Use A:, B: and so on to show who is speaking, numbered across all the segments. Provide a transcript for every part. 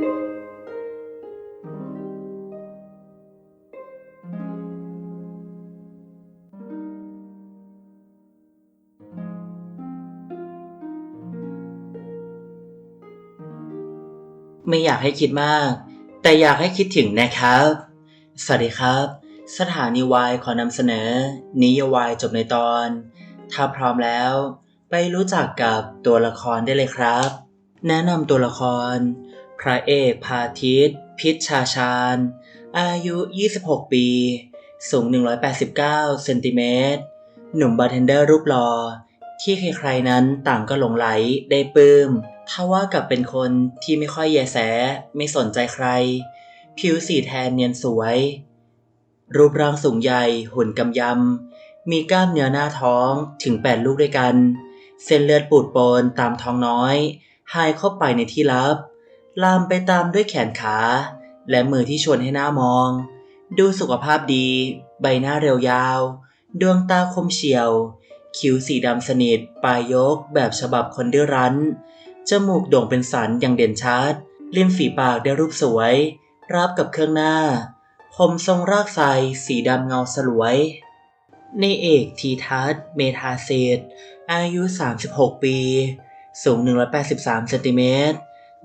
A: ไม่อยากให้คิดมาก แต่อยากให้คิดถึงนะครับ สวัสดีครับ สถานีวายขอนำเสนอ นิยวายจบในตอน ถ้าพร้อมแล้ว ไปรู้จักกับตัวละครได้เลยครับ แนะนำตัวละคร พระเอกพาทิต พิชชาชาญ อายุ 26 ปี สูง 189 เซนติเมตร หนุ่มบาร์เทนเดอร์รูปหล่อที่ใครๆนั้นต่างก็หลงไหลได้ปลื้มถ้าว่ากับเป็นคนที่ไม่ค่อยแยแส ไม่สนใจใคร ผิวสีแทนเนียนสวย รูปร่างสูงใหญ่ หุ่นกำยำ มีกล้ามเนื้อหน้าท้องถึง8ลูกด้วยกัน เส้นเลือดปูดโปนตามท้องน้อย หายเข้าไปในที่ลับ ลามไปตามด้วยแขนขา และมือที่ชวนให้หน้ามอง ดูสุขภาพดี ใบหน้าเรียวยาว ดวงตาคมเฉียว คิ้วสีดำสนิทปลายยกแบบฉบับคนดื้อรั้น จมูกโด่งเป็นสันอย่างเด่นชัดริมฝีปากได้รูปสวย รับกับเครื่องหน้า ผมทรงรากไซสีดำเงาสลวย ในเอกทีทัศเมธาเศษ อายุ 36 ปี สูง 183 เซนติเมตร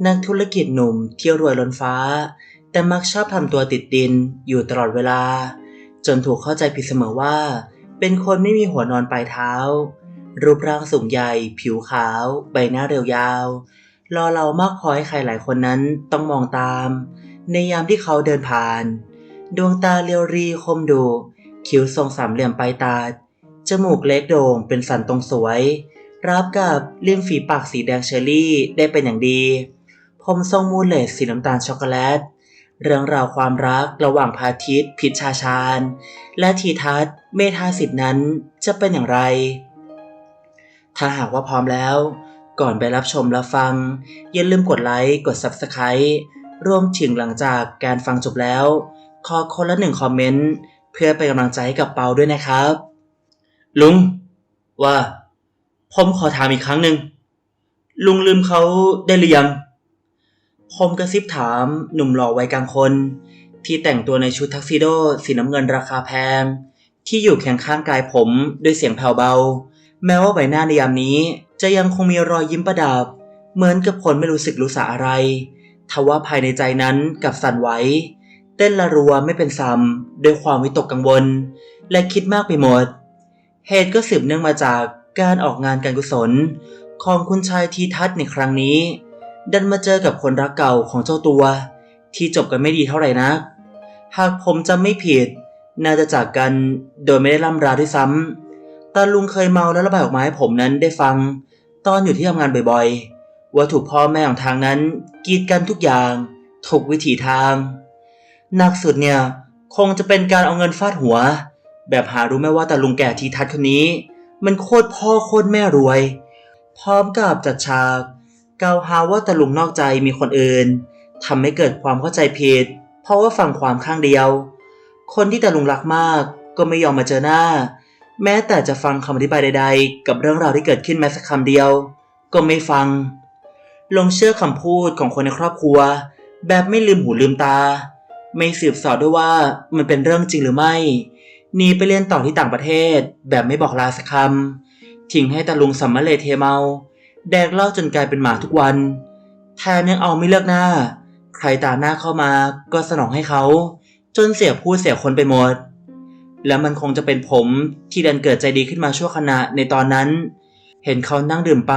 A: นักธุรกิจหนุ่มเที่ยวรวยล้นฟ้า แต่มักชอบทำตัวติดดินอยู่ตลอดเวลา จนถูกเข้าใจผิดเสมอว่า เป็นคนไม่มีหัวนอนปลายเท้า รูปร่างสูงใหญ่ ผิวขาว ใบหน้าเรียวยาวรอเรามากพอให้ใครหลายคนนั้นต้องมองตาม ในยามที่เขาเดินผ่าน ดวงตาเรียวรีคมดุคิ้วทรงสามเหลี่ยมปลายตาจมูกเล็กโด่งเป็นสันตรงสวยรับกับริมฝีปากสีแดงเชอร์รี่ได้เป็นอย่างดี ผมทรงมูเลตสีน้ำตาลช็อกโกแลต เรื่องราวความรักระหว่างพาทิตพิชชาชาญ และทีทัศน์เมธาสิทธินั้นจะเป็นอย่างไร ถ้าหากว่าพร้อมแล้ว ก่อนไปรับชมรับฟัง อย่าลืมกดไลค์ กด Subscribe รวมถึงหลังจากการฟังจบแล้ว ขอคนละหนึ่งคอมเมนต์ เพื่อเป็นกำลังใจให้กับเปาด้วยนะครับ ลุง ว่า ผมขอถามอีกครั้งหนึ่งลุงลืมเขาได้หรือยัง ผมกระซิบถามหนุ่มหล่อวัยกลางคน ที่แต่งตัวในชุดทักซิโดสีน้ำเงินราคาแพง ที่อยู่เคียงข้างกายผมด้วยเสียงแผ่วเบา แม้ว่าใบหน้าในยามนี้จะยังคงมีรอยยิ้มประดับ เหมือนกับคนไม่รู้สึกรู้สาอะไรทว่าภายในใจนั้นกับสั่นไหวเต้นละรัวไม่เป็นซ้ำด้วยความวิตกกังวล และคิดมากไปหมด เหตุก็สืบเนื่องมาจากการออกงานการกุศล ของคุณชายทีทัศน์ในครั้งนี้ ดันมาเจอกับคนรักเก่าของเจ้าตัว ที่จบกันไม่ดีเท่าไหร่นัก หากผมจำไม่ผิด น่าจะจากกันโดยไม่ได้ล่ำราด้วยซ้ำตาลุงเคยเมาแล้วระบายออกมาให้ผมนั้นได้ฟัง ตอนอยู่ที่ทำงานบ่อยๆ ว่าถูกพ่อแม่ของทางนั้น กีดกันทุกอย่างทุกวิถีทาง หนักสุดเนี่ย คงจะเป็นการเอาเงินฟาดหัว แบบหารู้ไหมว่าตาลุงแก่ทีทัศน์คนนี้ มันโคตรพ่อโคตรแม่รวย พร้อมกับจัดฉาก กล่าวหาว่าตาลุงนอกใจมีคนอื่นทำให้เกิดความเข้าใจผิด เพราะว่าฟังความข้างเดียว คนที่ตาลุงรักมากก็ไม่ยอมมาเจอหน้า แม้แต่จะฟังคำอธิบายใด ๆ กับเรื่องราวที่เกิดขึ้นแม้สักคำเดียว ก็ไม่ฟัง ลงเชื่อคำพูดของคนในครอบครัว แบบไม่ลืมหูลืมตา ไม่สืบสอบด้วยว่ามันเป็นเรื่องจริงหรือไม่หนีไปเรียนต่อที่ต่างประเทศ แบบไม่บอกลาสักคำทิ้งให้ตาลุงสัมมาเลเทเมา แดกเหล้าจนกลายเป็นหมาทุกวันแทนยังเอาไม่เลิกหน้า ใครตามหน้าเข้ามาก็สนองให้เขา จนเสียผู้เสียคนไปหมด แล้วมันคงจะเป็นผมที่ดันเกิดใจดีขึ้นมาชั่วขณะในตอนนั้น เห็นเขานั่งดื่มไป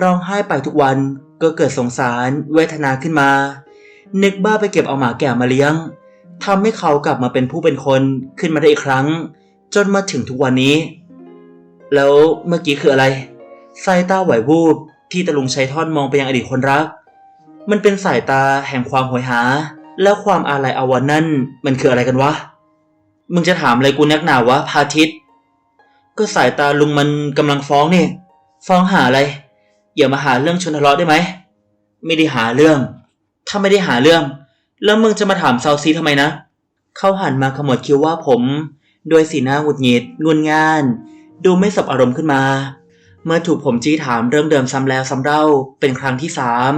A: ร้องไห้ไปทุกวันก็เกิดสงสารเวทนาขึ้นมา นึกบ้าไปเก็บเอาหมาแก่มาเลี้ยงทำให้เขากลับมาเป็นผู้เป็นคนขึ้นมาได้อีกครั้ง จนมาถึงทุกวันนี้ แล้วเมื่อกี้คืออะไร สายตาไหววูบที่ตะลุงใช้ท่อนมองไปยังอดีตคนรัก มันเป็นสายตาแห่งความโหยหา แล้วความอาลัยอาวรณ์นั่นมันคืออะไรกันวะ มึงจะถามอะไรกูนักหนาวะพาทิตก็สายตาลุงมันกำลังฟ้องนี่ ฟ้องหาอะไร อย่ามาหาเรื่องชนทะเลาะได้ไหม ไม่ได้หาเรื่อง ถ้าไม่ได้หาเรื่อง แล้วมึงจะมาถามเซาซีทำไมนะ เขาหันมาขมวดคิ้วว่าผม ด้วยสีหน้าหงุดหงิดงุนง่าน ดูไม่สบอารมณ์ขึ้นมา เมื่อถูกผมจี้ถามเรื่องเดิมซ้ำแล้วซ้ำเล่าเป็นครั้งที่สาม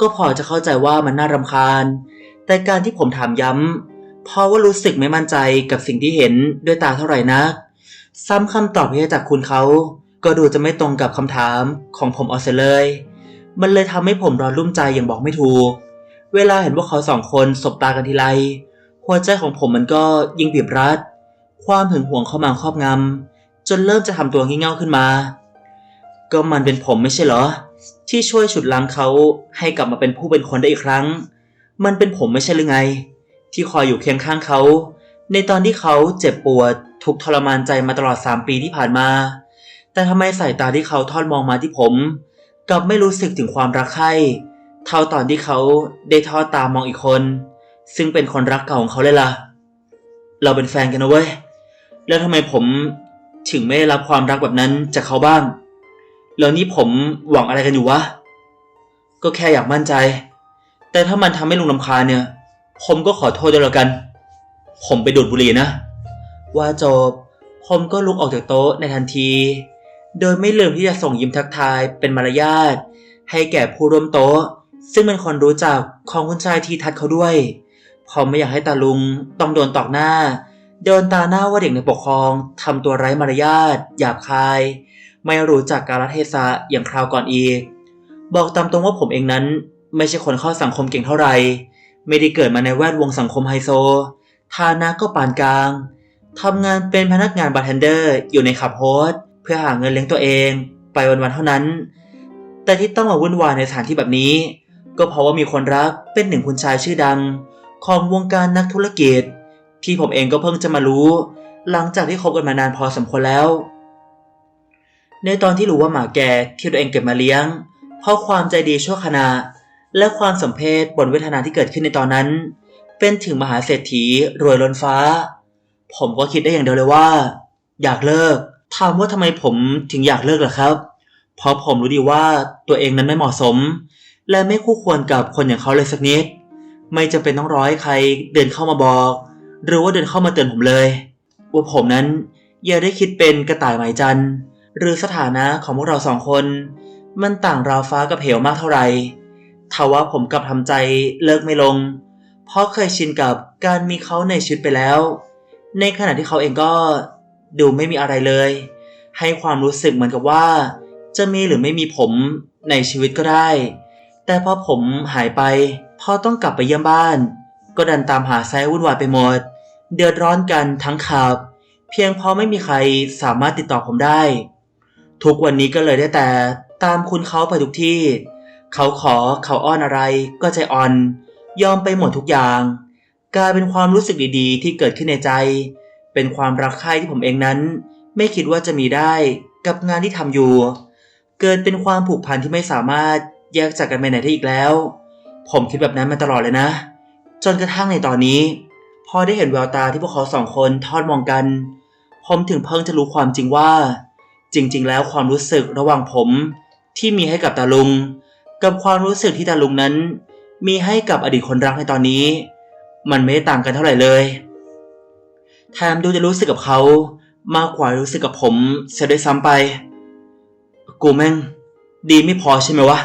A: ก็พอจะเข้าใจว่ามันน่ารำคาญ แต่การที่ผมถามย้ำเพราะว่ารู้สึกไม่มั่นใจกับสิ่งที่เห็นด้วยตาเท่าไหร่นัก ซ้ำคำตอบที่ได้จากคุณเขา ก็ดูจะไม่ตรงกับคำถามของผมเอาเสียเลย มันเลยทำให้ผมร้อนรุ่มใจอย่างบอกไม่ถูก เวลาเห็นพวกเขาสองคนสบตากันทีไรหัวใจของผมมันก็ยิ่งบีบรัด ความหึงหวงเข้ามาครอบงำจนเริ่มจะทำตัวงี่เง่าขึ้นมา ก็มันเป็นผมไม่ใช่เหรอ ที่ช่วยฉุดล้างเขาให้กลับมาเป็นผู้เป็นคนได้อีกครั้ง มันเป็นผมไม่ใช่หรือไง ที่คอยอยู่เคียงข้างเขา ในตอนที่เขาเจ็บปวดทุกทรมานใจมาตลอด3ปีที่ผ่านมา แต่ทำไมสายตาที่เขาทอดมองมาที่ผม กลับไม่รู้สึกถึงความรักใคร่เท่าตอนที่เขาได้ทอดตามองอีกคน ซึ่งเป็นคนรักเก่าของเขาเลยล่ะ เราเป็นแฟนกันนะเว้ย แล้วทำไมผมถึงไม่ได้รับความรักแบบนั้นจากเขาบ้าง แล้วนี่ผมหวังอะไรกันอยู่วะ ก็แค่อยากมั่นใจ แต่ถ้ามันทำให้ลุงลำคาญเนี่ย ผมก็ขอโทษด้วยแล้วกัน ผมไปดูดบุหรี่นะ ว่าจบ ผมก็ลุกออกจากโต๊ะในทันที โดยไม่ลืมที่จะส่งยิ้มทักทายเป็นมารยาท ให้แก่ผู้ร่วมโต๊ะ ซึ่งเป็นคนรู้จักของคุณชายทีทัศน์เขาด้วย ผมไม่อยากให้ตาลุงต้องโดนตอกหน้าเดินตาหน้าว่าเด็กในปกครองทำตัวไร้มารยาทหยาบคาย ไม่รู้จักกาลเทศะอย่างคราวก่อนอีก บอกตามตรงว่าผมเองนั้น ไม่ใช่คนเข้าสังคมเก่งเท่าไหร่ ไม่ได้เกิดมาในแวดวงสังคมไฮโซ ฐานะก็ปานกลาง ทำงานเป็นพนักงานบาร์เทนเดอร์อยู่ในขับโฮสเพื่อหาเงินเลี้ยงตัวเอง ไปวันๆเท่านั้น แต่ที่ต้องมาวุ่นวายในสถานที่แบบนี้ ก็เพราะว่ามีคนรักเป็นหนึ่งคุณชายชื่อดัง ของวงการนักธุรกิจ ที่ผมเองก็เพิ่งจะมารู้ หลังจากที่คบกันมานานพอสมควรแล้ว ในตอนที่รู้ว่าหมาแก่ที่ตัวเองเก็บมาเลี้ยง เพราะความใจดีชั่วขณะ และความสมเพชบนเวทนาที่เกิดขึ้นในตอนนั้น เป็นถึงมหาเศรษฐีรวยล้นฟ้า ผมก็คิดได้อย่างเดียวเลยว่า อยากเลิกถามว่าทำไมผมถึงอยากเลิกล่ะครับ เพราะผมรู้ดีว่าตัวเองนั้นไม่เหมาะสม และไม่คู่ควรกับคนอย่างเขาเลยสักนิด ไม่จำเป็นต้องร้อให้ใครเดินเข้ามาบอก หรือว่าเดินเข้ามาเตือนผมเลย ว่าผมนั้นอย่าได้คิดเป็นกระต่ายหมายจันทร์ หรือสถานะของพวกเราสองคน มันต่างราวฟ้ากับเหวมากเท่าไหร่ทว่าผมกลับทำใจเลิกไม่ลง เพราะเคยชินกับการมีเขาในชีวิตไปแล้ว ในขณะที่เขาเองก็ดูไม่มีอะไรเลย ให้ความรู้สึกเหมือนกับว่า จะมีหรือไม่มีผมในชีวิตก็ได้ แต่พอผมหายไปพอต้องกลับไปเยี่ยมบ้าน ก็ดันตามหาไซวุ่นวายไปหมด เดือดร้อนกันทั้งขับ เพียงเพราะไม่มีใครสามารถติดต่อผมได้ ทุกวันนี้ก็เลยได้แต่ตามคุณเขาไปทุกที่ เขาขอเขาอ้อนอะไรก็ใจอ่อน ยอมไปหมดทุกอย่าง กลายเป็นความรู้สึกดีๆ ที่เกิดขึ้นในใจ เป็นความรักใคร่ที่ผมเองนั้น ไม่คิดว่าจะมีได้กับงานที่ทำอยู่ เกิดเป็นความผูกพันที่ไม่สามารถแยกจากกันไปไหนได้อีกแล้ว ผมคิดแบบนั้นมาตลอดเลยนะ จนกระทั่งในตอนนี้ พอได้เห็นแววตาที่พวกเขาสองคนทอดมองกัน ผมถึงเพิ่งจะรู้ความจริงว่า จริงๆ แล้วความรู้สึกระหว่างผมที่มีให้กับตาลุง กับความรู้สึกที่ตาลุงนั้น มีให้กับอดีตคนรักในตอนนี้ มันไม่ได้ต่างกันเท่าไหร่เลยแถมดูจะรู้สึกกับเขามากกว่ารู้สึกกับผมเสียด้วยซ้ำไป กูแม่ง ดีไม่พอใช่ไหมวะ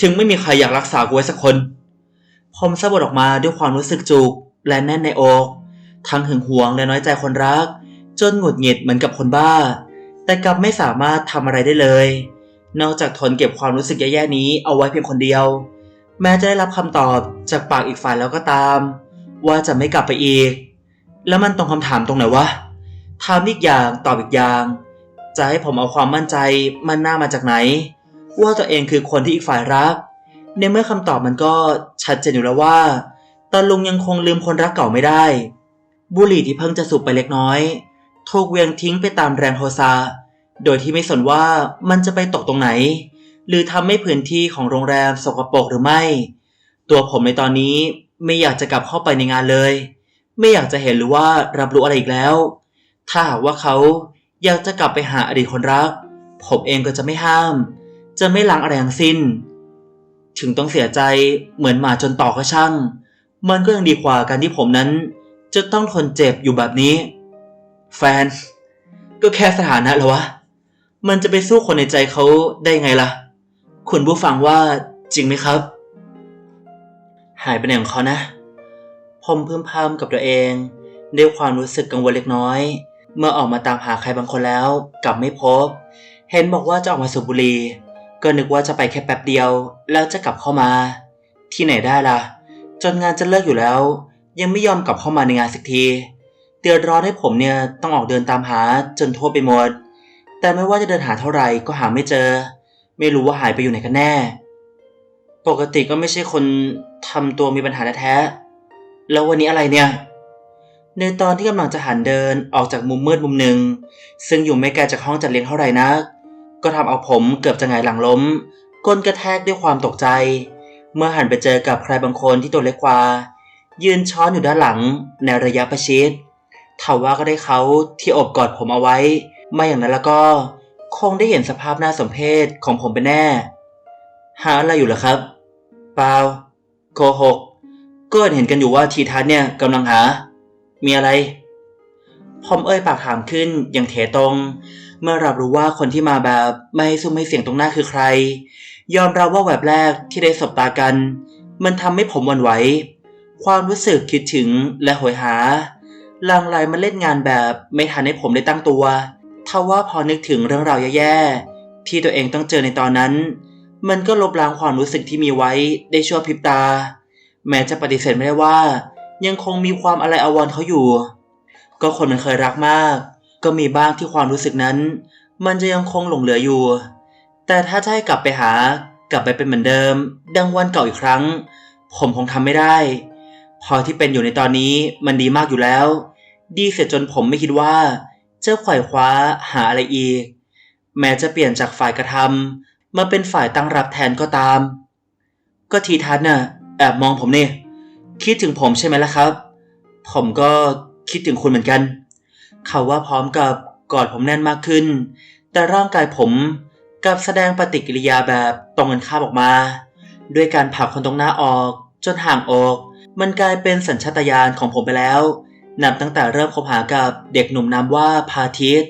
A: ถึงไม่มีใครอยากรักษากูไว้สักคน ผมสะบัดออกมาด้วยความรู้สึกจุกและแน่นในอก ทั้งหึงหวงและน้อยใจคนรัก จนหงุดหงิดเหมือนกับคนบ้า แต่กลับไม่สามารถทำอะไรได้เลย นอกจากทนเก็บความรู้สึกแย่ๆนี้เอาไว้เพียงคนเดียว แม้จะได้รับคำตอบจากปากอีกฝ่ายแล้วก็ตาม ว่าจะไม่กลับไปอีก แล้วมันตรงคำถามตรงไหนวะถามอีกอย่างตอบอีกอย่าง จะให้ผมเอาความมั่นใจมันหน้ามาจากไหน ว่าตัวเองคือคนที่อีกฝ่ายรัก ในเมื่อคำตอบมันก็ชัดเจนอยู่แล้วว่าตาลุงยังคงลืมคนรักเก่าไม่ได้ บุหรี่ที่เพิ่งจะสูบไปเล็กน้อย ถูกเวียงทิ้งไปตามแรงโทสะโดยที่ไม่สนว่ามันจะไปตกตรงไหน หรือทำให้พื้นที่ของโรงแรมสกปรกหรือไม่ ตัวผมในตอนนี้ไม่อยากจะกลับเข้าไปในงานเลย ไม่อยากจะเห็นหรือว่ารับรู้อะไรอีกแล้ว ถ้าหากว่าเขาอยากจะกลับไปหาอดีตคนรัก ผมเองก็จะไม่ห้าม จะไม่ล้างอะไรทั้งสิ้น ถึงต้องเสียใจเหมือนหมาจนต่อก็ช่าง มันก็ยังดีกว่าการที่ผมนั้น จะต้องทนเจ็บอยู่แบบนี้ แฟน ก็แค่สถานะเหรอวะ มันจะไปสู้คนในใจเขาได้ไงล่ะ คุณผู้ฟังว่าจริงไหมครับ หายไปไหนของเขานะ ผมพึมพำกับตัวเองด้วยความรู้สึกกังวลเล็กน้อย เมื่อออกมาตามหาใครบางคนแล้ว กลับไม่พบ เห็นบอกว่าจะออกมาสูบบุหรี่ก็นึกว่าจะไปแค่แป๊บเดียว แล้วจะกลับเข้ามา ที่ไหนได้ล่ะ จนงานจะเลิกอยู่แล้ว ยังไม่ยอมกลับเข้ามาในงานสักที เดือดร้อนให้ผมเนี่ยต้องออกเดินตามหาจนทั่วไปหมด แต่ไม่ว่าจะเดินหาเท่าไหร่ก็หาไม่เจอ ไม่รู้ว่าหายไปอยู่ไหนกันแน่ ปกติก็ไม่ใช่คนทำตัวมีปัญหาแท้ๆแล้ววันนี้อะไรเนี่ย ในตอนที่กำลังจะหันเดินออกจากมุมมืดมุมหนึ่ง ซึ่งอยู่ไม่ไกลจากห้องจัดเลี้ยงเท่าไหร่นัก ก็ทำเอาผมเกือบจะหงายหลังล้มก้นกระแทกด้วยความตกใจ เมื่อหันไปเจอกับใครบางคนที่ตัวเล็กกว่า ยืนช้อนอยู่ด้านหลังในระยะประชิด ทว่าก็ได้เขาที่อบกอดผมเอาไว้ ไม่อย่างนั้นแล้วก็ คงได้เห็นสภาพหน่าสมเพชของผมเป็นแน่ หาอะไรอยู่หรอครับ เปล่าโกหกก็เห็นกันอยู่ว่าทีทัศน์เนี่ยกำลังหา มีอะไร ผมเอ่ยปากถามขึ้นอย่างเถตรง เมื่อรับรู้ว่าคนที่มาแบบไม่ซุ่มไม่เสียงตรงหน้าคือใคร ยอมรับว่าแวบแรกที่ได้สบตากัน มันทำให้ผมวันไหว ความรู้สึกคิดถึงและโหยหา ลังไหลมาเล่นงานแบบไม่ทันให้ผมได้ตั้งตัวทว่าพอนึกถึงเรื่องราวแย่ๆที่ตัวเองต้องเจอในตอนนั้น มันก็ลบล้างความรู้สึกที่มีไว้ได้ชั่วพริบตา แม้จะปฏิเสธไม่ได้ว่า ยังคงมีความอะไรอาวรเขาอยู่ ก็คนมันเคยรักมาก ก็มีบ้างที่ความรู้สึกนั้น มันจะยังคงหลงเหลืออยู่ แต่ถ้าจะให้กลับไปหากลับไปเป็นเหมือนเดิม ดังวันเก่าอีกครั้ง ผมคงทำไม่ได้ พอที่เป็นอยู่ในตอนนี้มันดีมากอยู่แล้ว ดีเสียจนผมไม่คิดว่าจะไขว่คว้าหาอะไรอีก แม้จะเปลี่ยนจากฝ่ายกระทำมาเป็นฝ่ายตั้งรับแทนก็ตาม ก็ทีทัศน์น่ะแอบมองผมเนี่ยคิดถึงผมใช่ไหมล่ะครับ ผมก็คิดถึงคุณเหมือนกัน เขาว่าพร้อมกับกอดผมแน่นมากขึ้น แต่ร่างกายผมกลับแสดงปฏิกิริยาแบบตรงกันข้ามออกมา ด้วยการผลักคนตรงหน้าออก จนห่างออก มันกลายเป็นสัญชาตญาณของผมไปแล้ว นับตั้งแต่เริ่มคบหากับเด็กหนุ่มนามว่าพาทิต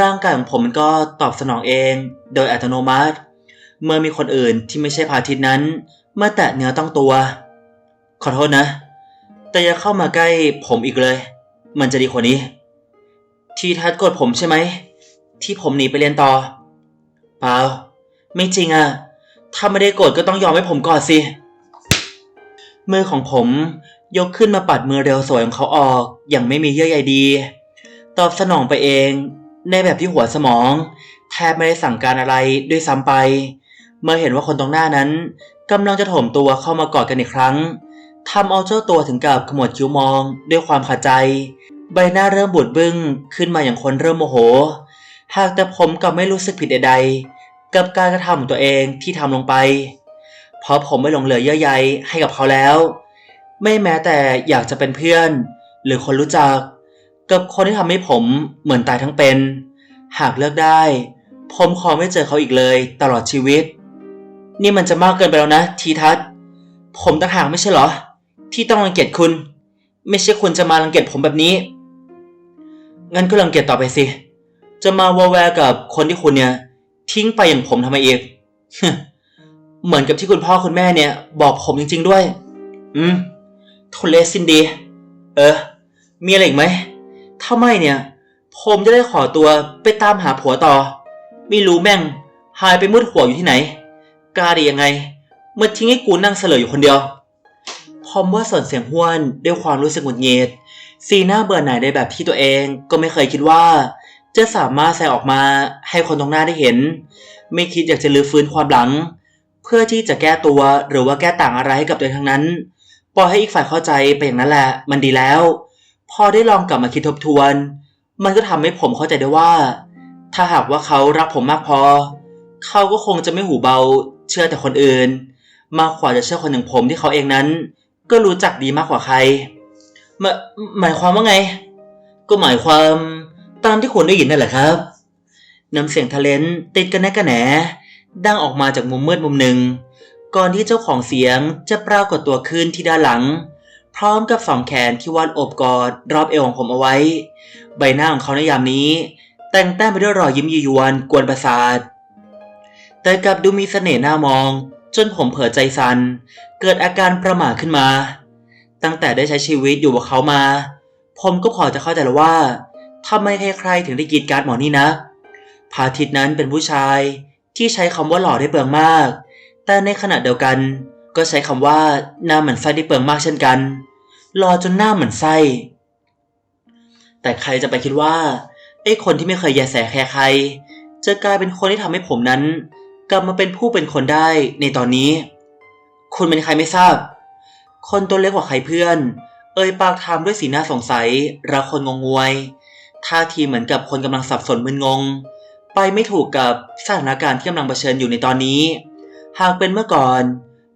A: ร่างกายของผมมันก็ตอบสนองเอง โดยอัตโนมัติ เมื่อมีคนอื่นที่ไม่ใช่พาทิตนั้นมาแตะเนื้อต้องตัว ขอโทษนะ แต่อย่าเข้ามาใกล้ผมอีกเลย มันจะดีกว่านี้ ที่ทัดกดผมใช่ไหม ที่ผมหนีไปเรียนต่อ เปล่า ไม่จริงอะถ้าไม่ได้กดก็ต้องยอมให้ผมก่อนสิมือของผม ยกขึ้นมาปัดมือเร็วสวยของเขาออก อย่างไม่มีเยื่อใยดี ตอบสนองไปเอง ในแบบที่หัวสมอง แทบไม่ได้สั่งการอะไรด้วยซ้ำไป เมื่อเห็นว่าคนตรงหน้านั้นกำลังจะโถมตัวเข้ามากอดกันอีกครั้งทำเอาเจ้าตัวถึงกับขมวดคิ้วมองด้วยความขัดใจ ใบหน้าเริ่มบูดบึ้งขึ้นมาอย่างคนเริ่มโมโห หากแต่ผมกับไม่รู้สึกผิดใดๆ กับการกระทำของตัวเองที่ทำลงไป เพราะผมไม่หลงเหลือเยื่อใยให้กับเขาแล้ว ไม่แม้แต่อยากจะเป็นเพื่อน หรือคนรู้จัก กับคนที่ทำให้ผมเหมือนตายทั้งเป็น หากเลือกได้ ผมขอไม่เจอเขาอีกเลย ตลอดชีวิต นี่มันจะมากเกินไปแล้วนะ ทีทัศผมต่างหากไม่ใช่เหรอ ที่ต้องรังเกียจคุณ ไม่ใช่คุณจะมารังเกียจผมแบบนี้ งั้นก็รังเกียจต่อไปสิ จะมาวอแวร์กับคนที่คุณเนี่ย ทิ้งไปอย่างผมทำไมอีกเหมือนกับที่คุณพ่อคุณแม่เนี่ย บอกผมจริง ๆ ด้วย อืม ทุเลสินดี เออ มีอะไรอีกไหม ถ้าไม่เนี่ย ผมจะได้ขอตัวไปตามหาผัวต่อ ไม่รู้แม่ง หายไปมืดหัวอยู่ที่ไหน กล้าด้ยังไงเมื่อทิ้งให้กูนั่งเสลยอยู่คนเดียว พอมว่าส่วนเสียงห้วนด้วยความรู้สึกหงุดหงิดสีหน้าเบื่อหน่ายในแบบที่ตัวเองก็ไม่เคยคิดว่า จะสามารถแสดงออกมาให้คนตรงหน้าได้เห็น ไม่คิดอยากจะลื้อฟื้นความหลัง เพื่อที่จะแก้ตัวหรือว่าแก้ต่างอะไรให้กับตัวเองทั้งนั้น ปล่อยให้อีกฝ่ายเข้าใจไปอย่างนั้นแหละ มันดีแล้ว พอได้ลองกลับมาคิดทบทวน มันก็ทำให้ผมเข้าใจได้ว่า ถ้าหากว่าเขารักผมมากพอ เขาก็คงจะไม่หูเบา เชื่อแต่คนอื่น มากกว่าจะเชื่อคนอย่างผมที่เขาเองนั้น ก็รู้จักดีมากกว่าใครหมายหมายความว่าไง ก็หมายความตามที่คุณได้ยินนั่นแหละครับน้ำเสียงทะเลนติดกันแน่กันแหนดังออกมาจากมุมมืดมุมหนึ่ง ก่อนที่เจ้าของเสียงจะปรากฏตัวขึ้นที่ด้านหลัง พร้อมกับสองแขนที่วาดโอบกอดรอบเอวของผมเอาไว้ ใบหน้าของเขาในยามนี้ แต่งแต้มไปด้วยรอยยิ้มยียวนกวนประสาท แต่กลับดูมีเสน่ห์น่ามอง จนผมเผลอใจสัน่นเกิดอาการประหม่าขึ้นมา ตั้งแต่ได้ใช้ชีวิตอยู่กับเขามา ผมก็พอจะเข้าใจแล้วว่าทำไมใครๆถึงได้กีดการหมอนี่นะพาทิตนั้นเป็นผู้ชายที่ใช้คำว่าหล่อได้เปลืองมาก แต่ในขณะเดียวกัน ก็ใช้คำว่าหน้าเหมือนไส้ได้เปลืองมากเช่นกันหล่อจนหน้าเหมือนไส้ แต่ใครจะไปคิดว่าไอ้คนที่ไม่เคยแยแสแคร์ใคร จะกลายเป็นคนที่ทำให้ผมนั้น กลับมาเป็นผู้เป็นคนได้ในตอนนี้ คุณเป็นใครไม่ทราบ คนตัวเล็กกว่าใครเพื่อน เอ่ยปากถามด้วยสีหน้าสงสัยระคนงงงวย ท่าทีเหมือนกับคนกำลังสับสนมึนงง ไปไม่ถูกกับสถานการณ์ที่กำลังเผชิญอยู่ในตอนนี้ หากเป็นเมื่อก่อน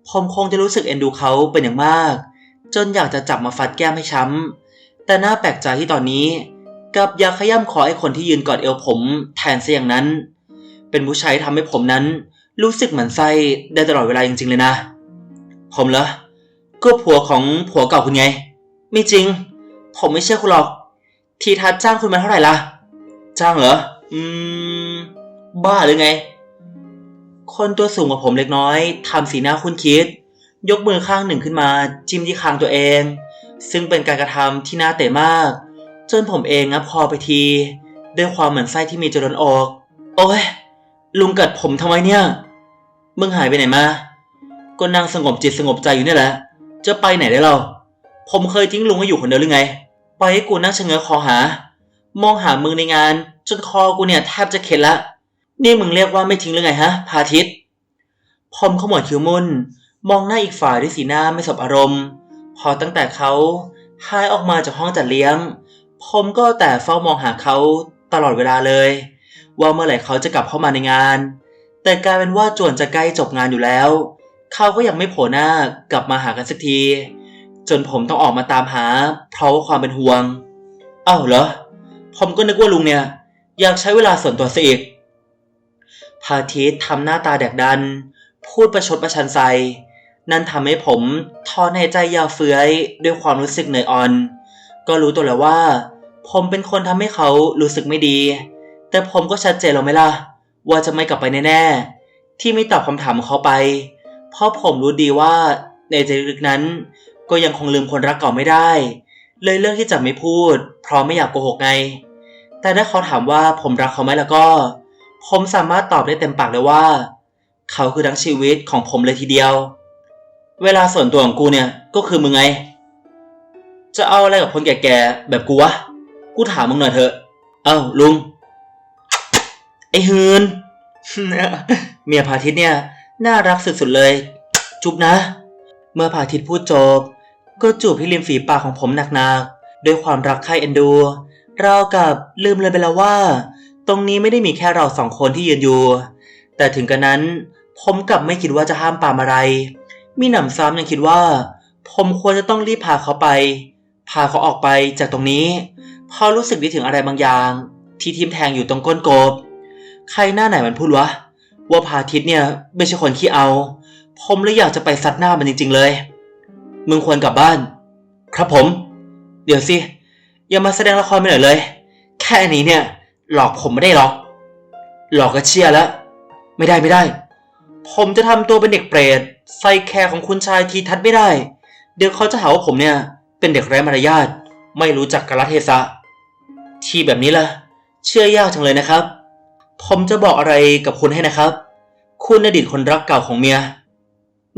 A: ผมคงจะรู้สึกเอ็นดูเขาเป็นอย่างมาก จนอยากจะจับมาฟัดแก้มให้ช้ำ แต่น่าแปลกใจที่ตอนนี้กลับอยากขย้ำคอไอ้คนที่ยืนกอดเอวผมแทนเสียอย่างนั้น เป็นผู้ชายทำให้ผมนั้น รู้สึกเหมือนไส้ได้ตลอดเวลาจริงๆเลยนะ ผมเหรอ ก็ผัวของผัวเก่าคุณไง ไม่จริง ผมไม่เชื่อคุณหรอก ทีทัศจ้างคุณมาเท่าไหร่ล่ะ จ้างเหรอ อืม บ้าหรือไง คนตัวสูงกว่าผมเล็กน้อยทำสีหน้าคุ้นคิด ยกมือข้างหนึ่งขึ้นมา จิ้มที่คางตัวเอง ซึ่งเป็นการกระทำที่น่าเตะมาก จนผมเองงับคอไปที ด้วยความเหมือนไส้ที่มีจรนออก โอ้ยลุงกัดผมทำไมเนี่ย มึงหายไปไหนมา ก็นั่งสงบจิตสงบใจอยู่นี่แหละ จะไปไหนได้เรา ผมเคยทิ้งลุงให้อยู่คนเดียวหรือไง ปล่อยให้กูนั่งชะเง้อคอหา มองหามึงในงาน จนคอกูเนี่ยแทบจะเข็ดละ นี่มึงเรียกว่าไม่ทิ้งหรือไงฮะ พาทิตย์ผมขมวดคิ้วมุนมองหน้าอีกฝ่ายด้วยสีหน้าไม่สบอารมณ์ พอตั้งแต่เขาหายออกมาจากห้องจัดเลี้ยง ผมก็แต่เฝ้ามองหาเขาตลอดเวลาเลย ว่าเมื่อไหร่เขาจะกลับเข้ามาในงาน แต่กลายเป็นว่าจวนจะใกล้จบงานอยู่แล้ว เขาก็ยังไม่โผล่หน้ากลับมาหากันสักที จนผมต้องออกมาตามหา เพราะความเป็นห่วงอ้าวเหรอ ผมก็นึกว่าลุงเนี่ย อยากใช้เวลาส่วนตัวซะอีก พาทิตทำหน้าตาแดกดัน พูดประชดประชันใส่นั่นทำให้ผมทอในใจยาวเฟื้อยด้วยความรู้สึกเหนื่อยอ่อน ก็รู้ตัวแล้วว่า ผมเป็นคนทำให้เขารู้สึกไม่ดี แต่ผมก็ชัดเจนแล้วไหมล่ะ ว่าจะไม่กลับไปแน่ๆ ที่ไม่ตอบคำถามเขาไป เพราะผมรู้ดีว่าในใจลึกนั้น ก็ยังคงลืมคนรักเก่าไม่ได้ เลยเลือกที่จะไม่พูด เพราะไม่อยากโกหกไง แต่ถ้าเขาถามว่าผมรักเขาไหมแล้วก็ ผมสามารถตอบได้เต็มปากเลยว่า เขาคือทั้งชีวิตของผมเลยทีเดียว เวลาส่วนตัวของกูเนี่ยก็คือมึงไง จะเอาอะไรกับคนแก่ๆแบบกูวะ กูถามมึงหน่อยเถอะ เอ้าลุง ไอ้ฮืนเมียพาทิตเนี่ยน่ารักสุดๆเลย จุบนะ เมื่อพาทิตพูดจบ ก็จูบที่ริมฝีปากของผมหนักๆด้วยความรักใคร่เอ็นดู เรากับลืมเลยไปแล้วว่า ตรงนี้ไม่ได้มีแค่เราสองคนที่ยืนอยู่ แต่ถึงกระนั้น ผมกลับไม่คิดว่าจะห้ามปามอะไร มีหนำซ้ำยังคิดว่า ผมควรจะต้องรีบพาเขาไป พาเขาออกไปจากตรงนี้ พอรู้สึกได้ถึงอะไรบางอย่าง ที่ทิมแทงอยู่ตรงก้นกบ ใครหน้าไหนมันพูดวะ ว่าพาทิตเนี่ยไม่ใช่คนขี้เอา ผมเลยอยากจะไปซัดหน้ามันจริง ๆ เลย มึงควรกลับบ้าน ครับผม เดี๋ยวสิ อย่ามาแสดงละครไปหน่อยเลย แค่นี้เนี่ย หลอกผมไม่ได้หรอก หลอกก็เชื่อแล้ว ไม่ได้ไม่ได้ ผมจะทำตัวเป็นเด็กเปรตใส่แคร์ของคุณชายทีทัศน์ไม่ได้ เดี๋ยวเขาจะหาว่าผมเนี่ย เป็นเด็กไร้มารยาทไม่รู้จักกาลเทศะ ที่แบบนี้ล่ะ เชื่อยากจังเลยนะครับ ผมจะบอกอะไรกับคุณให้นะครับ คุณอดีตคนรักเก่าของเมีย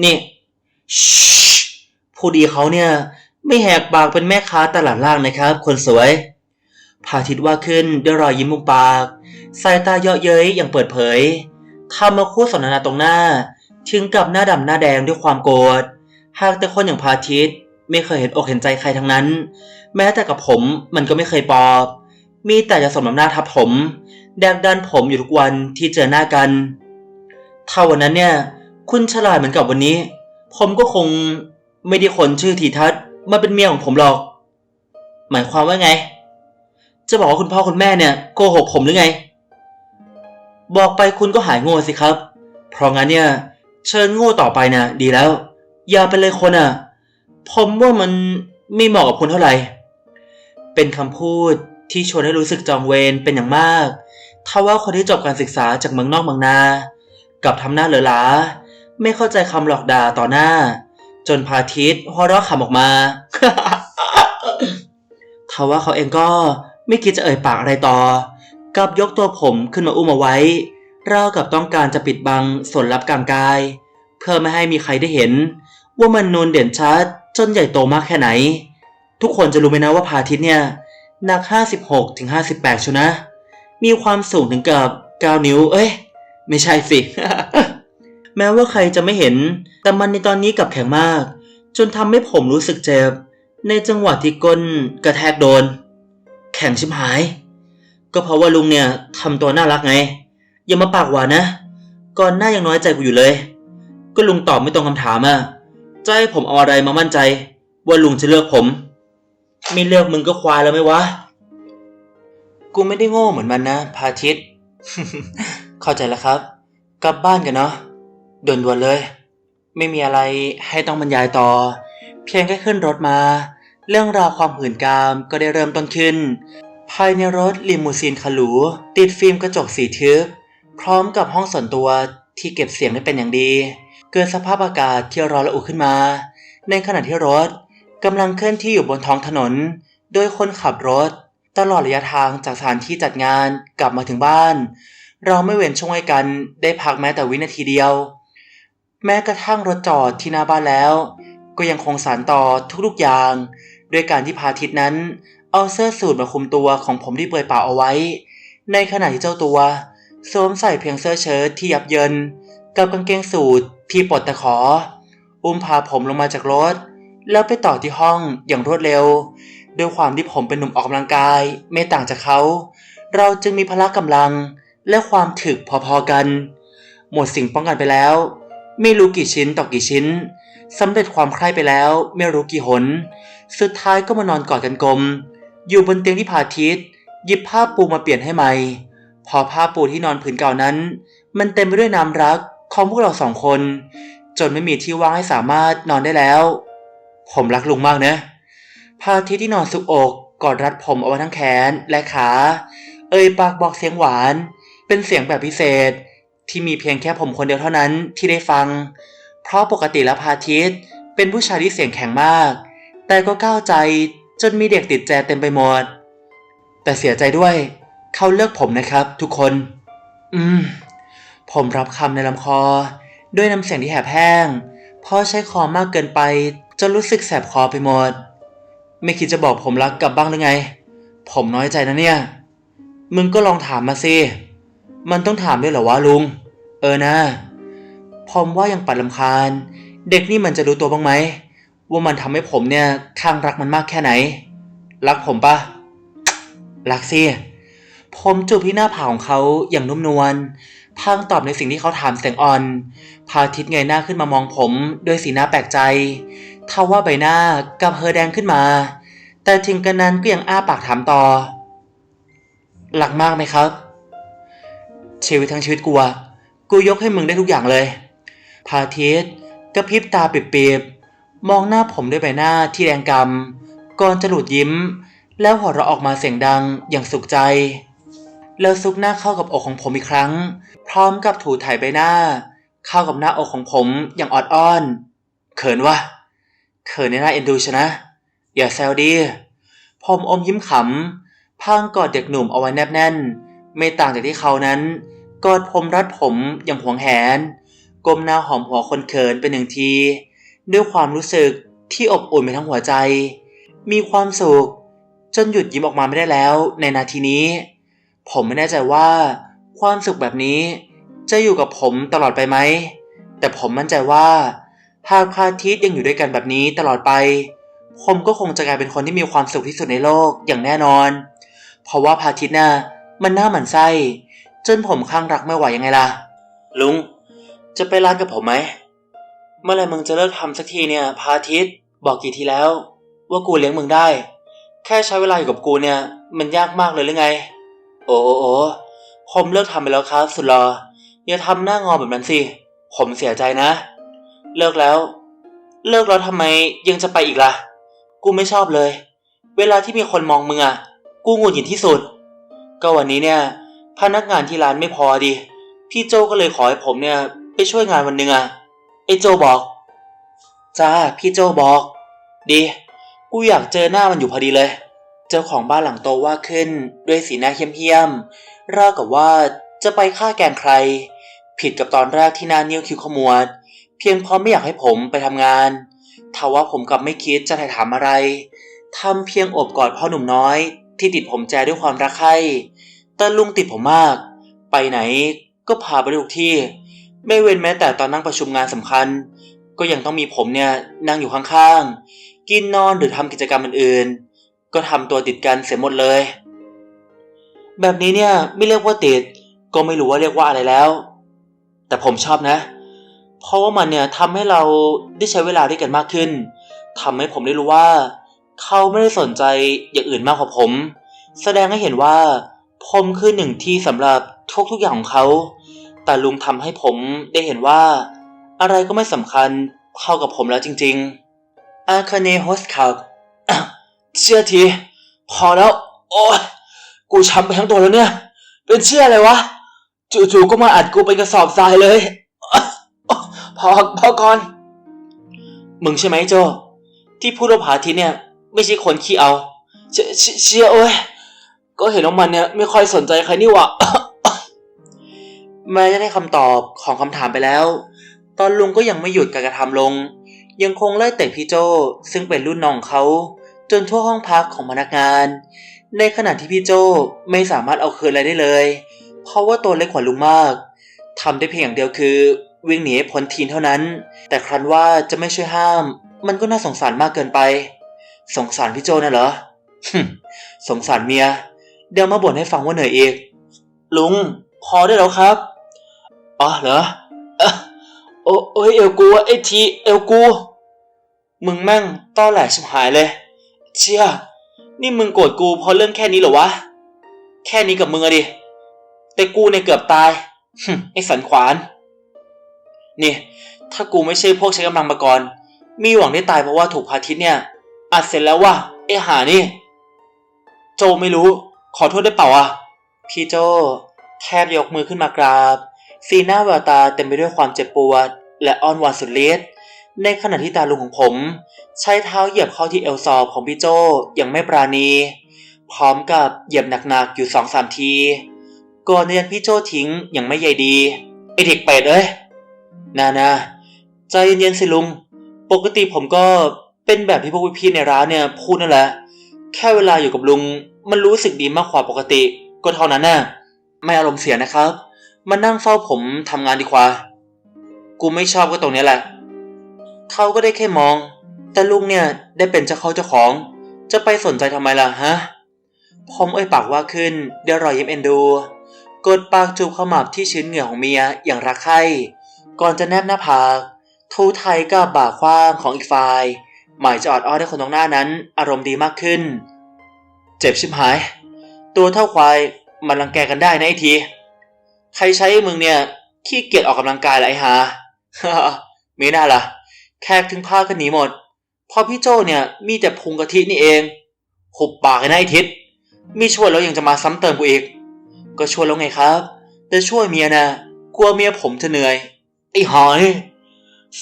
A: นี่ชผู้ดีเขาเนี่ย ไม่แหกปากเป็นแม่ค้าตลาดล่างนะครับ คนสวย พาทิตว่าขึ้นด้วยรอยยิ้มมุมปาก สายตาเยาะเย้ยอย่างเปิดเผยทำมาคู่สนทนาตรงหน้า ถึงกับหน้าดำหน้าแดงด้วยความโกรธ หากแต่คนอย่างพาทิตไม่เคยเห็นอกเห็นใจใครทั้งนั้น แม้แต่กับผมมันก็ไม่เคยปอบ มีแต่จะสมน้ำหน้าทับผมแดกดันผมอยู่ทุกวันที่เจอหน้ากัน ถ้าวันนั้นเนี่ย คุณฉลาดเหมือนกับวันนี้ ผมก็คงไม่ได้คนชื่อทีทัศน์มาเป็นเมียของผมหรอก หมายความว่าไง จะบอกว่าคุณพ่อคุณแม่เนี่ยโกหกผมหรือไง บอกไปคุณก็หายโง่สิครับ เพราะงั้นเนี่ยเชิญโง่ต่อไปนะดีแล้ว อย่าไปเลยคนอะ ผมว่ามันไม่เหมาะกับคุณเท่าไหร่ เป็นคำพูดที่ชวนให้รู้สึกจองเวรเป็นอย่างมากถ้าว่าคนที่จบการศึกษาจากเมืองนอกเมืองนา กับทำหน้าเหลือหลาไม่เข้าใจคำหลอกด่าต่อหน้า จนพาทิตหัวเราะขำออกมาทว่าเขาเองก็ ไม่คิดจะเอ่ยปากอะไรต่อ กับยกตัวผมขึ้นมาอุ้มเอาไว้ราวกับต้องการจะปิดบังส่วนลับกลางกาย เพื่อไม่ให้มีใครได้เห็น ว่ามันนูนเด่นชัดจนใหญ่โตมากแค่ไหน ทุกคนจะรู้ไหมนะว่าพาทิตเนี่ยหนัก 56ถึง58ชนะ มีความสูงถึงกับ 9 นิ้ว เอ้ย ไม่ใช่สิ แม้ว่าใครจะไม่เห็น แต่มันในตอนนี้กลับแข็งมาก จนทำให้ผมรู้สึกเจ็บ ในจังหวะที่ก้นกระแทกโดน แข็งชิบหาย ก็เพราะว่าลุงเนี่ยทำตัวน่ารักไง อย่ามาปากหวานนะ ก่อนหน้ายังน้อยใจกูอยู่เลย ก็ลุงตอบไม่ตรงคำถามอะจะให้ผมเอาอะไรมามั่นใจ ว่าลุงจะเลือกผม ไม่เลือกมึงก็ควายแล้วไหมวะ กูไม่ได้โง่เหมือนมันนะพาทิต เข้าใจแล้วครับ กลับบ้านกันเนาะด่วนๆเลย ไม่มีอะไรให้ต้องบรรยายต่อ เพียงแค่ขึ้นรถมา เรื่องราวความหื่นกามก็ได้เริ่มต้นขึ้น ภายในรถลิมูซีนคาหรูติดฟิล์มกระจกสีทึบ พร้อมกับห้องส่วนตัวที่เก็บเสียงได้เป็นอย่างดี เกิดสภาพอากาศที่ร้อนระอุขึ้นมา ในขณะที่รถกำลังเคลื่อนที่อยู่บนท้องถนน โดยคนขับรถ ตลอดระยะทางจากสถานที่จัดงานกลับมาถึงบ้าน เราไม่เว้นช่วงให้กันได้พักแม้แต่วินาทีเดียว แม้กระทั่งรถจอดที่หน้าบ้านแล้ว ก็ยังคงสานต่อทุกๆอย่าง ด้วยการที่พาทิตนั้นเอาเสื้อสูทมาคลุมตัวของผมที่เปลือยเปล่าเอาไว้ ในขณะที่เจ้าตัวสวมใส่เพียงเสื้อเชิ้ตที่ยับเยินกับกางเกงสูทที่ปลดตะขอ อุ้มพาผมลงมาจากรถ แล้วไปต่อที่ห้องอย่างรวดเร็ว ด้วยความที่ผมเป็นหนุ่มออกกำลังกาย ไม่ต่างจากเขา เราจึงมีพละกำลังและความถึกพอๆกัน หมดสิ่งป้องกันไปแล้ว ไม่รู้กี่ชิ้นต่อกี่ชิ้นสำเร็จความใคร่ไปแล้วไม่รู้กี่หน สุดท้ายก็มานอนกอดกันกลม อยู่บนเตียงที่พาทิตหยิบผ้าปูมาเปลี่ยนให้ใหม่ พอผ้าปูที่นอนผืนเก่านั้น มันเต็มไปด้วยน้ำรักของพวกเราสองคน จนไม่มีที่ว่างให้สามารถนอนได้แล้ว ผมรักลุงมากนะพาทิตที่นอนสุกอกกอดรัดผมเอาไว้ทั้งแขนและขา เอ่ยปากบอกเสียงหวาน เป็นเสียงแบบพิเศษ ที่มีเพียงแค่ผมคนเดียวเท่านั้นที่ได้ฟัง เพราะปกติแล้วพาทิตเป็นผู้ชายที่เสียงแข็งมาก แต่ก็ก้าวใจจนมีเด็กติดแจเต็มไปหมด แต่เสียใจด้วยเขาเลือกผมนะครับทุกคน อืม ผมรับคำในลำคอ ด้วยน้ำเสียงที่แหบแห้ง เพราะใช้คอมากเกินไป จนรู้สึกแสบคอไปหมด ไม่คิดจะบอกผมรักกลับบ้างหรือไง ผมน้อยใจนะเนี่ย มึงก็ลองถามมาสิ มันต้องถามด้วยเหรอวะลุง เออนะ ผมว่ายังปัดลำคาญ เด็กนี่มันจะรู้ตัวบ้างไหม ว่ามันทำให้ผมเนี่ยข้างรักมันมากแค่ไหน รักผมปะรักสิผมจูบที่หน้าผากของเขาอย่างนุ่มนวลพางตอบในสิ่งที่เขาถามเสียงอ่อน พาทิตย์เงยหน้าขึ้นมามองผมด้วยสีหน้าแปลกใจทว่าใบหน้ากับเฮอแดงขึ้นมา แต่ถึงกันนั้นก็ยังอ้าปากถามต่อ หลักมากไหมครับ ชีวิตทั้งชีวิตกูกูยกให้มึงได้ทุกอย่างเลย พาทิตย์กระพริบตาปิบๆ มองหน้าผมด้วยใบหน้าที่แดงกำก่อนจะหลุดยิ้ม แล้วหัวเราะออกมาเสียงดังอย่างสุขใจ แล้วซุกหน้าเข้ากับอกของผมอีกครั้ง พร้อมกับถูถ่ายใบหน้า เข้ากับหน้าอกของผมอย่างออดอ้อนเขินวะเขินในหน้าเอ็นดูชนะ อย่าแซวดีผมอมยิ้มขำพางกอดเด็กหนุ่มเอาไว้แนบแน่น ไม่ต่างจากที่เขานั้นกอดผมรัดผมอย่างหวงแหนก้มหน้าหอมหัวคนเขินเป็นหนึ่งที ด้วยความรู้สึกที่อบอุ่นไปทั้งหัวใจ มีความสุข จนหยุดยิ้มออกมาไม่ได้แล้ว ในนาทีนี้ ผมไม่แน่ใจว่าความสุขแบบนี้ จะอยู่กับผมตลอดไปไหม แต่ผมมั่นใจว่า หากพาทิตยังอยู่ด้วยกันแบบนี้ตลอดไป ผมก็คงจะกลายเป็นคนที่มีความสุขที่สุดในโลกอย่างแน่นอน เพราะว่าพาทิตน่ะมันน่าหมั่นไส้ จนผมข้างรักไม่ไหวยังไงล่ะ ลุง จะไปร้านกับผมไหม เมื่อไรมึงจะเลิกทำสักทีเนี่ยพาทิตบอกกี่ทีแล้ว ว่ากูเลี้ยงมึงได้ แค่ใช้เวลาอยู่กับกูเนี่ย มันยากมากเลยหรือไง โอ้โอโอผมเลิกทำไปแล้วครับ สุดหรออย่าทำหน้างอแบบนั้นสิ ผมเสียใจนะ เลิกแล้ว เลิกแล้วทำไมยังจะไปอีกล่ะ กูไม่ชอบเลย เวลาที่มีคนมองมึงอะกูหงุดหงิดที่สุด ก็วันนี้เนี่ย พนักงานที่ร้านไม่พอดิ พี่โจก็เลยขอให้ผมเนี่ย ไปช่วยงานวันหนึ่งอะ ไอ้โจบอก จ้า พี่โจบอก ดี กูอยากเจอหน้ามันอยู่พอดีเลย เจ้าของบ้านหลังโตว่าขึ้น ด้วยสีหน้าเหี้ยมๆราวกับว่าจะไปฆ่าแกงใคร ผิดกับตอนแรกที่หน้านิ้วคิ้วขมวด เพียงเพราะไม่อยากให้ผมไปทำงานทว่าผมกลับไม่คิดจะถ่ายถามอะไรทำเพียงอบกอดพ่อหนุ่มน้อย ที่ติดผมแจด้วยความรักใคร่แต่ลุงติดผมมาก ไปไหนก็พาไปทุกที่ ไม่เว้นแม้แต่ตอนนั่งประชุมงานสำคัญ ก็ยังต้องมีผมเนี่ยนั่งอยู่ข้างๆ กินนอนหรือทำกิจกรรมอื่นๆ ก็ทำตัวติดกันเสียหมดเลย แบบนี้เนี่ยไม่เรียกว่าติด ก็ไม่รู้ว่าเรียกว่าอะไรแล้ว แต่ผมชอบนะ เพราะว่ามันเนี่ยทำให้เราได้ใช้เวลาด้วยกันมากขึ้นทำให้ผมได้รู้ว่า เขาไม่ได้สนใจอย่างอื่นมากกว่าผม แสดงให้เห็นว่าผมคือหนึ่งที่สำหรับทุกๆอย่างของเขา แต่ลุงทำให้ผมได้เห็นว่า อะไรก็ไม่สำคัญเท่ากับผมแล้วจริง ๆ อาคาเนโฮสครับเชื่อที พอแล้ว โอ้ยกูช้ำไปทั้งตัวแล้วเนี่ย เป็นเชื่ออะไรวะ จู่ๆก็มาอัดกูเป็นกระสอบทรายเลย พอพอก่อน มึงใช่ไหมโจ ที่พูดว่าผาทิเนี่ย ไม่ใช่คนขี้เอา เชเชเชียเอ้ยก็เห็นว่ามันเนี่ยไม่ค่อยสนใจใครนี่หว่า แม้จะได้คำตอบของคำถามไปแล้ว ตอนลุงก็ยังไม่หยุดการกระทำลง ยังคงไล่เตะพี่โจซึ่งเป็นรุ่นน้องเขา จนทั่วห้องพักของพนักงาน ในขณะที่พี่โจไม่สามารถเอาคืนอะไรได้เลย เพราะว่าตัวเล็กกว่าลุงมากทำได้เพียงอย่างเดียวคือ วิ่งหนีพ้นทีนเท่านั้น แต่ครั้นว่าจะไม่ช่วยห้าม มันก็น่าสงสารมากเกินไป สงสารพี่โจน่ะเหรอสงสารเมีย เดี๋ยวมาบ่นให้ฟังว่าเหนื่อยอีกลุง พอได้แล้วครับ อ๋อเหรอเออโอ้โอ้ยเอวกูไอ้ทีเอวกู มึงแม่งต้อแหลชิบหายเลย เชี่ยนี่มึงโกรธกูเพราะเรื่องแค่นี้เหรอวะ แค่นี้กับมึงอะดิ แต่กูเนี่ยเกือบตายหึไอ้สันขวาน นี่ ถ้ากูไม่ใช่พวกใช้กำลังมาก่อน มีหวังได้ตายเพราะว่าถูกพาทิตเนี่ยอัดเสร็จแล้วว่ะไอ้หานี่ โจไม่รู้ ขอโทษได้เปล่าอะ พี่โจแทบยกมือขึ้นมากราบ สีหน้าแววตาเต็มไปด้วยความเจ็บปวด และอ้อนวอนสุดฤทธิ์ในขณะที่ตาลุงของผม ใช้เท้าเหยียบเข้าที่เอวซอบของพี่โจอย่างไม่ปราณี พร้อมกับเหยียบหนักๆอยู่สองสามทีก่อนเนียนพี่โจทิ้งอย่างไม่ใยดีไอเด็กเป็ดเอ้ยนานาใจเย็นๆสิลุง ปกติผมก็เป็นแบบที่พวกพี่ๆในร้านเนี่ยพูดนั่นแหละ แค่เวลาอยู่กับลุง มันรู้สึกดีมากกว่าปกติ ก็เท่านั้นน่ะไม่อารมณ์เสียนะครับ มานั่งเฝ้าผมทำงานดีกว่า กูไม่ชอบก็ตรงนี้แหละ เขาก็ได้แค่มอง แต่ลุงเนี่ยได้เป็นเจ้าเขาเจ้าของ จะไปสนใจทำไมล่ะฮะ ผมเอ่ยปากว่าขึ้นเดี๋ยวรอยยิ้มเอ็นดู กดปากจูบขมับที่ชื้นเหงื่อของเมียอย่างรักใคร่ ก่อนจะแนบหน้าผาก ทูไทยกับบ่าคว้างของอีกฝ่าย หมายจะออดอ้อนให้คนตรงหน้านั้น อารมณ์ดีมากขึ้น เจ็บชิบหาย ตัวเท่าควายมันรังแกกันได้นะไอที ใครใช้มึงเนี่ยขี้เกียจออกกำลังกายละไอหามีหน้าล่ะแขกถึงพากันหนีหมด พอพี่โจเนี่ยมีแต่พุงกะทินี่เอง หุบปากเลยนะไอทิศมีช่วยแล้วยังจะมาซ้ำเติมกูอีก ก็ช่วยแล้วไงครับ แต่ช่วยเมียนะกลัวเมียผมจะเหนื่อย ไอ้หอย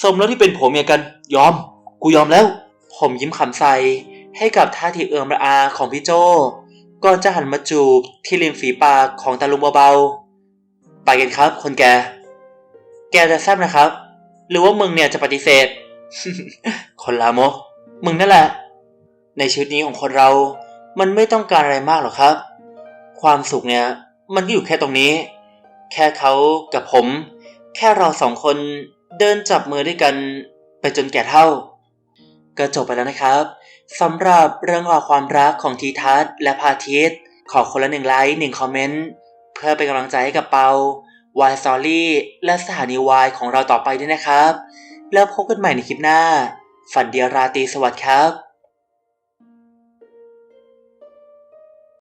A: สมแล้วที่เป็นผัวเมียกัน ยอม กูยอมแล้ว ผมยิ้มขำใส่ให้กับท่าทีเอิมระอาของพี่โจก่อนจะหันมาจูบที่ริมฝีปากของตาลุงเบาๆ ไปกันครับ คนแก แกจะแซบนะครับ หรือว่ามึงเนี่ยจะปฏิเสธ คนลามก มึงนั่นแหละ ในชีวิตนี้ของคนเรา มันไม่ต้องการอะไรมากหรอกครับ ความสุขเนี่ย มันก็อยู่แค่ตรงนี้ แค่เขากับผม แค่เราสองคนเดินจับมือด้วยกันไปจนแก่เท่า ก็จบไปแล้วนะครับสำหรับเรื่องราวความรักของทีทัศและพาทิตขอคนละหนึ่งไลค์หนึ่งคอมเมนต์ เพื่อเป็นกำลังใจให้กับเปาวายสตอรี่และสถานีวายของเราต่อไปด้วยนะครับ แล้วพบกันใหม่ในคลิปหน้า ฝันเดียราตรีสวัสดิ์ครับ